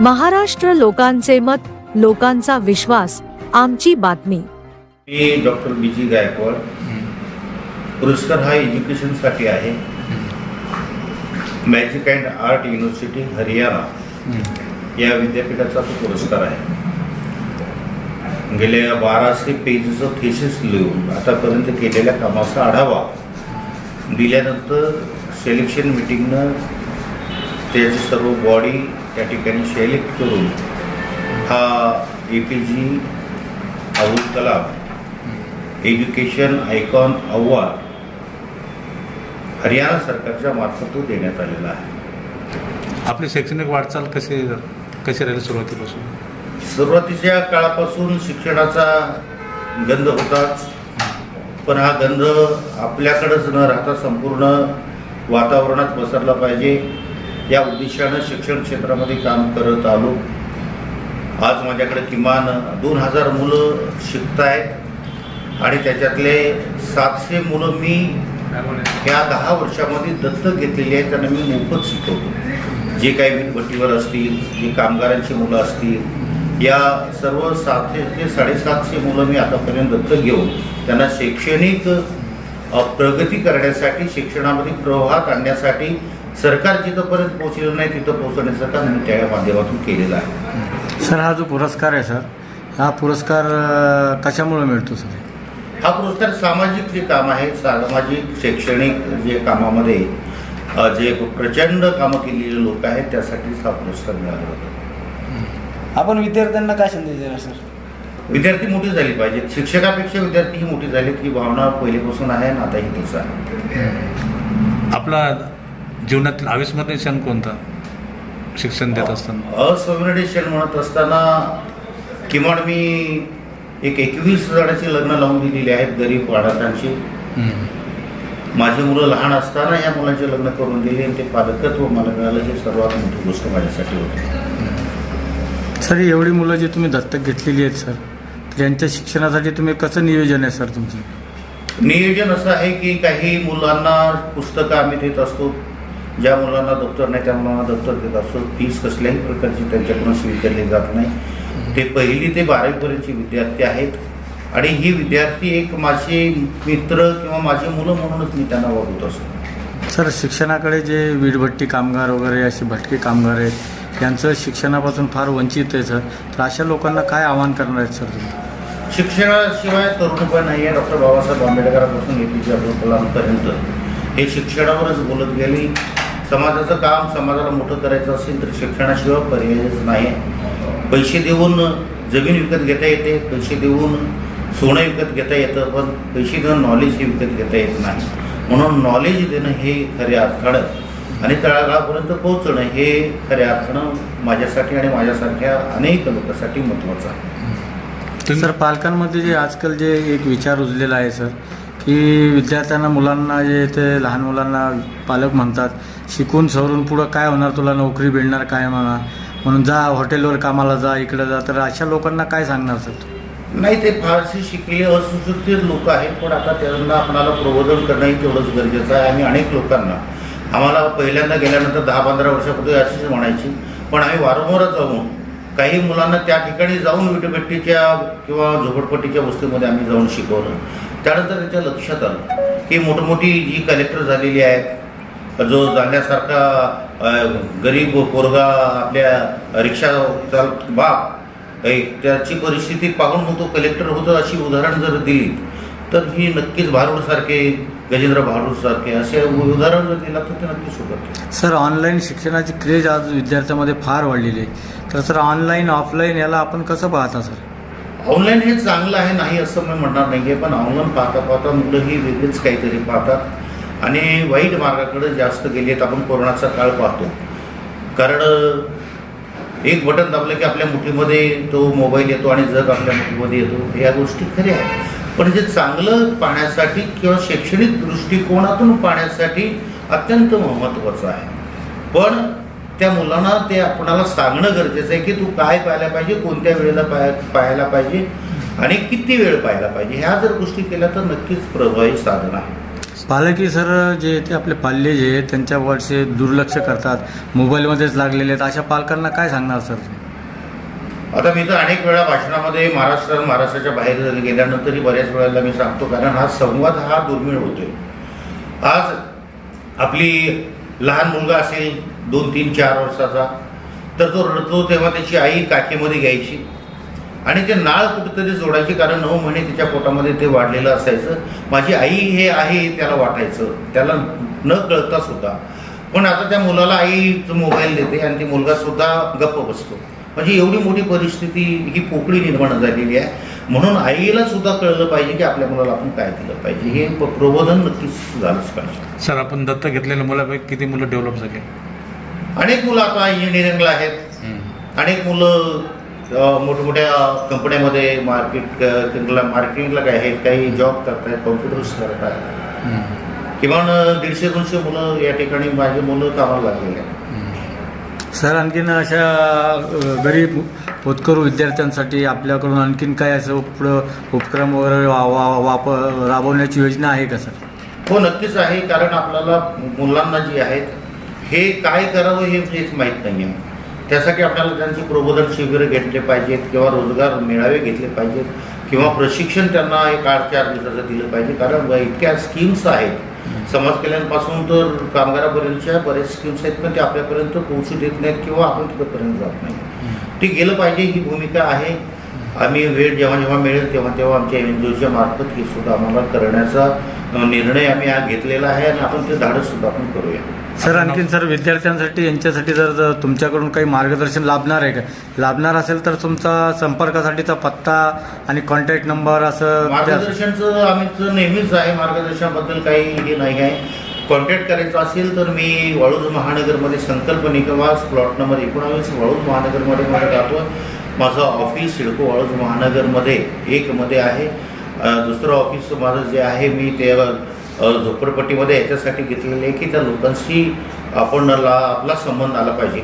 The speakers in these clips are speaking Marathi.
महाराष्ट्र लोकांचे मत लोकांचा विश्वास आमची बातमी. मी डॉक्टर बी जी गायकवाड. पुरस्कार हा एज्युकेशनसाठी आहे. Magic and art university Haryana. या विद्यापीठाचा तो पुरस्कार आहे. गेल्या बाराशे पेजचं थेसिस लिहून आतापर्यंत केलेल्या कामाचा आढावा दिल्यानंतर सिलेक्शन मिटिंगनं त्याची सर्व बॉडी त्या ठिकाणी सिलेक्ट करून हा A P J Abul Kalam education icon award Haryana सरकारच्या मार्फत तो देण्यात आलेला आहे. आपली शैक्षणिक वाटचाल कशी कशी राहिली सुरुवातीपासून? सुरुवातीच्या काळापासून शिक्षणाचा गंध होताच. पण हा गंध आपल्याकडंच न राहता संपूर्ण वातावरणात पसरला पाहिजे. या उद्देशानं शिक्षण क्षेत्रामध्ये काम करत आलो. आज माझ्याकडे किमान दोन हजार मुलं शिकत आहेत आणि त्याच्यातले सातशे मुलं मी या दहा वर्षामध्ये दत्तक घेतलेली आहेत त्यांना मी मोफत शिकवतो. जे काही वीटभट्टीवर असतील जे कामगारांची मुलं असतील या सर्व सातशे ते साडेसातशे मुलं मी आतापर्यंत दत्तक घेऊन त्यांना शैक्षणिक प्रगती करण्यासाठी शिक्षणामध्ये प्रवाहात आणण्यासाठी सरकार जिथंपर्यंत पोहोचलेलं नाही तिथं पोहोचण्याचं काम मी त्या माध्यमातून केलेलं आहे. सर हा जो पुरस्कार आहे सर हा पुरस्कार कशामुळे मिळतो सर? हा पुरस्कार सामाजिक जे काम आहे सामाजिक शैक्षणिक जे कामामध्ये जे प्रचंड कामं केलेले लोक आहेत त्यासाठीच हा पुरस्कार मिळाला होता. आपण विद्यार्थ्यांना काय संदेश देणार सर? विद्यार्थी मोठी झाली पाहिजेत. शिक्षकापेक्षा विद्यार्थी ही मोठी झालीत ही भावना पहिलेपासून आहे आणि आताही तीच आहे. आपला जीवनातील अविस्मरणीय क्षण कोणता? शिक्षण देत असताना. असंवेदनशील म्हणत असताना किमान मी एक एकवीस जणांची लग्न लावून दिलेली आहेत गरीब पालकांची. माझी मुलं लहान असताना या मुलांचे लग्न करून दिले आणि ते पालकत्व मला मिळालं ही सर्वात मोठी गोष्ट माझ्यासाठी होती. सर एवढी मुलं जी तुम्ही दत्तक घेतलेली आहेत सर त्यांच्या शिक्षणासाठी तुम्ही कसं नियोजन आहे सर तुमचं? नियोजन असं आहे की काही मुलांना पुस्तकं आम्ही देत असतो. ज्या मुलांना दप्तर नाही त्या मुलांना दप्तर देत असतो. फीस कसल्याही प्रकारची त्यांच्याकडून स्वीकारली जात नाही. ते पहिली ते बारावीपर्यंतचे विद्यार्थी आहेत. आणि ही विद्यार्थी एक माझे मित्र किंवा माझी मुलं म्हणूनच मी त्यांना वागवत असतो. सर शिक्षणाकडे जे वीटभट्टी कामगार वगैरे असे भटके कामगार आहेत यांचं शिक्षणापासून फार वंचित आहे सर. तर अशा लोकांना काय आवाहन करणार आहेत सर तुम्ही? शिक्षणाशिवाय तरुणपण नाही आहे. डॉक्टर बाबासाहेब आंबेडकरांपासून ए पी जे अब्दुल कलामपर्यंत हे शिक्षणावरच बोलत गेली. समाजाचं काम समाजाला मोठं करायचं असेल तर शिक्षणाशिवाय पर्यायच नाही. पैसे देऊन जमीन विकत घेता येते. पैसे देऊन सोनं विकत घेता येतं पण पैसे देऊन नॉलेज हे विकत घेता येत नाही. म्हणून नॉलेज देणं हे खऱ्या अर्थानं आणि तळागाळापर्यंत पोहोचणं हे खऱ्या अर्थानं माझ्यासाठी आणि माझ्यासारख्या अनेक लोकांसाठी महत्त्वाचं आहे. सर पालकांमध्ये जे आजकाल जे एक विचार रुजलेला आहे सर की विद्यार्थ्यांना मुलांना जे ते लहान मुलांना पालक म्हणतात शिकून सवरून पुढं काय होणार तुला नोकरी मिळणार काय म्हणा म्हणून जा हॉटेलवर कामाला जा इकडे जा तर अशा लोकांना काय सांगणार सर? नाही ते फारसे शिकलेले असुशिक्षित लोक आहेत पण आता त्यांना आपणाला प्रबोधन करणंही तेवढंच गरजेचं आहे आम्ही अनेक लोकांना. आम्हाला पहिल्यांदा गेल्यानंतर दहा पंधरा वर्षापूर्वी अशीच म्हणायची पण आम्ही वारंवार जाऊन काही मुलांना त्या ठिकाणी जाऊन विटभट्टीच्या किंवा झोपडपट्टीच्या वस्तीमध्ये आम्ही जाऊन शिकवलं. त्यानंतर त्याच्या लक्षात आलं की मोठमोठी जी कलेक्टर झालेली आहेत जो जाण्यासारखा गरीब पोरगा आपल्या रिक्षा चाल बाप त्याची परिस्थिती पाहून होतो कलेक्टर होतो अशी उदाहरण जर दिली तर ही नक्कीच भारूडसारखे गजेंद्र भारूडसारखे असे उदाहरण जर दिला तर ते नक्कीच सुधारते सर ऑनलाईन शिक्षणाची क्रेज आज विद्यार्थ्यांमध्ये फार वाढलेली आहे. तर सर ऑनलाईन ऑफलाईन याला आपण कसं पाहता सर? ऑनलाईन हे चांगलं आहे नाही असं मी म्हणणार नाही आहे पण ऑनलाईन पाहता पाहता मुलं ही वेगळीच काहीतरी पाहतात. आणि वाईट मार्गाकडे जास्त गेली आहेत आपण कोरोनाचा काळ पाहतो. कारण एक बटन दाबलं की आपल्या मुठीमध्ये तो मोबाईल येतो आणि जग आपल्या मुठीमध्ये येतो. या गोष्टी खऱ्या आहेत. पण जे चांगलं पाहण्यासाठी किंवा शैक्षणिक दृष्टिकोनातून पाहण्यासाठी अत्यंत महत्त्वाचं आहे. पण त्या मुलांना ते आपणाला सांगणं गरजेचं आहे की तू काय पाहायला पाहिजे कोणत्या वेळेला पाय पाहायला पाहिजे आणि किती वेळ पाहायला पाहिजे ह्या जर गोष्टी केल्या तर नक्कीच प्रभावी साधन आहे. पालकी सर जे ते आपले पाल्य जे आहेत त्यांच्या दुर्लक्ष करतात मोबाईलमध्येच लागलेले आहेत. अशा पालकांना काय सांगणार सर? आता मी तर अनेक वेळा भाषणामध्ये महाराष्ट्र महाराष्ट्राच्या बाहेर गेल्यानंतरही बऱ्याच वेळेला मी सांगतो कारण हा संवाद हा दुर्मिळ होतोय. आज आपली लहान मुलगा असेल दोन तीन चार वर्षाचा तर तो रडतो तेव्हा त्याची आई काखेमध्ये घ्यायची आणि ते नाळ कुठेतरी जोडायची कारण नऊ महिने तिच्या पोटामध्ये ते वाढलेलं असायचं. माझी आई हे आहे त्याला वाटायचं. त्याला न कळता सुद्धा पण आता त्या मुलाला आई मोबाईल देते आणि ती मुलगा सुद्धा गप्प बसतो. म्हणजे एवढी मोठी परिस्थिती ही पोकळी निर्माण झालेली आहे. म्हणून आईला सुद्धा कळलं पाहिजे की आपल्या मुलाला आपण काय दिलं पाहिजे. हे प्रबोधन नक्कीच झालंच पाहिजे. सर आपण दत्तक घेतलेल्या मुलापैकी किती मुलं डेव्हलप झाले? अनेक मुलं आता इंजिनिअरिंगला आहेत. अनेक मुलं मोठमोठ्या कंपन्यामध्ये मार्केट मार्केटिंगला काय आहेत काही जॉब करतायत कॉम्प्युटर्स करतायत. किमान दीडशे दोनशे मुलं या ठिकाणी माझी मुलं कामाला लागलेली आहेत. सर आणखीन अशा गरीब होतकरू विद्यार्थ्यांसाठी आपल्याकडून आणखीन काय असं पुढं उपक्रम वगैरे वा वा वाप राबवण्याची योजना आहे का सर? हो नक्कीच आहे. कारण आपल्याला मुलांना जी आहेत हे काय करावं हे हेच माहीत नाही आहे त्यासाठी आपल्याला त्यांची प्रबोधन शिबिरं घेतले पाहिजेत किंवा रोजगार मेळावे घेतले पाहिजेत किंवा प्रशिक्षण त्यांना एक आठ चार दिवसाचं दिलं पाहिजे. कारण इतक्या स्कीम्स आहेत समाज कल्याणपासून तर कामगारापर्यंतच्या बरेच स्कीम्स आहेत पण ते आपल्यापर्यंत पोहोचू देत नाहीत किंवा आपण तिथपर्यंत जात नाही. ते गेलं पाहिजे ही भूमिका आहे. आम्ही वेळ जेव्हा जेव्हा मिळेल तेव्हा तेव्हा आमच्या एन जी ओच्या मार्फत हे सुद्धा आम्हाला करण्याचा निर्णय आम्ही आज घेतलेला आहे आणि आपण ते धाडस सुद्धा आपण करूया. सर आणखीन सर विद्यार्थ्यांसाठी यांच्यासाठी जर जर तुमच्याकडून काही मार्गदर्शन लाभणार आहे का? लाभणार असेल तर तुमचा संपर्कासाठीचा पत्ता आणि कॉन्टॅक्ट नंबर असं मार्गदर्शनचं आम्ही नेहमीच आहे. मार्गदर्शनाबद्दल काही हे नाही आहे. कॉन्टॅक्ट करायचं असेल तर मी वाळूज महानगरमध्ये संकल्प निकवास प्लॉट नंबर एकोणावीस वाळूज महानगरमध्ये मला राहतो माझं ऑफिस सिडको वाळूज महानगरमध्ये एकमध्ये आहे. दुसरं ऑफिस माझं जे आहे मी ते झोपडपट्टीमध्ये याच्यासाठी घेतलेले आहे की त्या लोकांशी आपण ला आपला संबंध आला पाहिजे.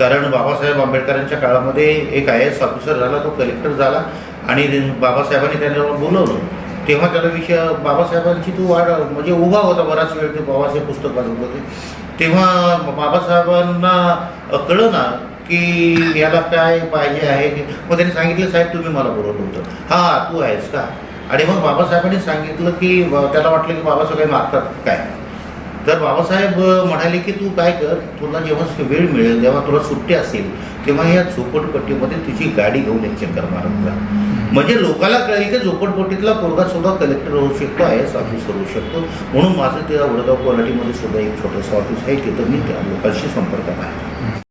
कारण बाबासाहेब आंबेडकरांच्या काळामध्ये एक आय एस ऑफिसर झाला तो कलेक्टर झाला आणि बाबासाहेबांनी त्यांना बोलवलं. तेव्हा त्याला विषय बाबासाहेबांची तो वाढ म्हणजे उभा होता बराच वेळ ते बाबासाहेब पुस्तक वाचत होते. तेव्हा बाबासाहेबांना कळलं ना की याला काय पाहिजे आहे. की मग त्यांनी सांगितलं साहेब तुम्ही मला बोलवलं होतं. हां तू आहेस का? आणि मग बाबासाहेबांनी सांगितलं की त्याला वाटलं की बाबासाहेब काही मागतात काय? तर बाबासाहेब म्हणाले की तू काय कर तुला जेव्हा वेळ मिळेल जेव्हा तुला सुट्टी असेल तेव्हा या झोपडपट्टीमध्ये तुझी गाडी घेऊन एक चक्कर मारून जा. म्हणजे लोकांना कळेल की झोपडपट्टीतला पोरगा सुद्धा कलेक्टर होऊ शकतो आय एस ऑफिसर होऊ शकतो. म्हणून माझं त्या वडगाव क्वालिटीमध्ये सुद्धा एक छोटंसं ऑफिस आहे तिथं मी त्या लोकांशी संपर्कात आहे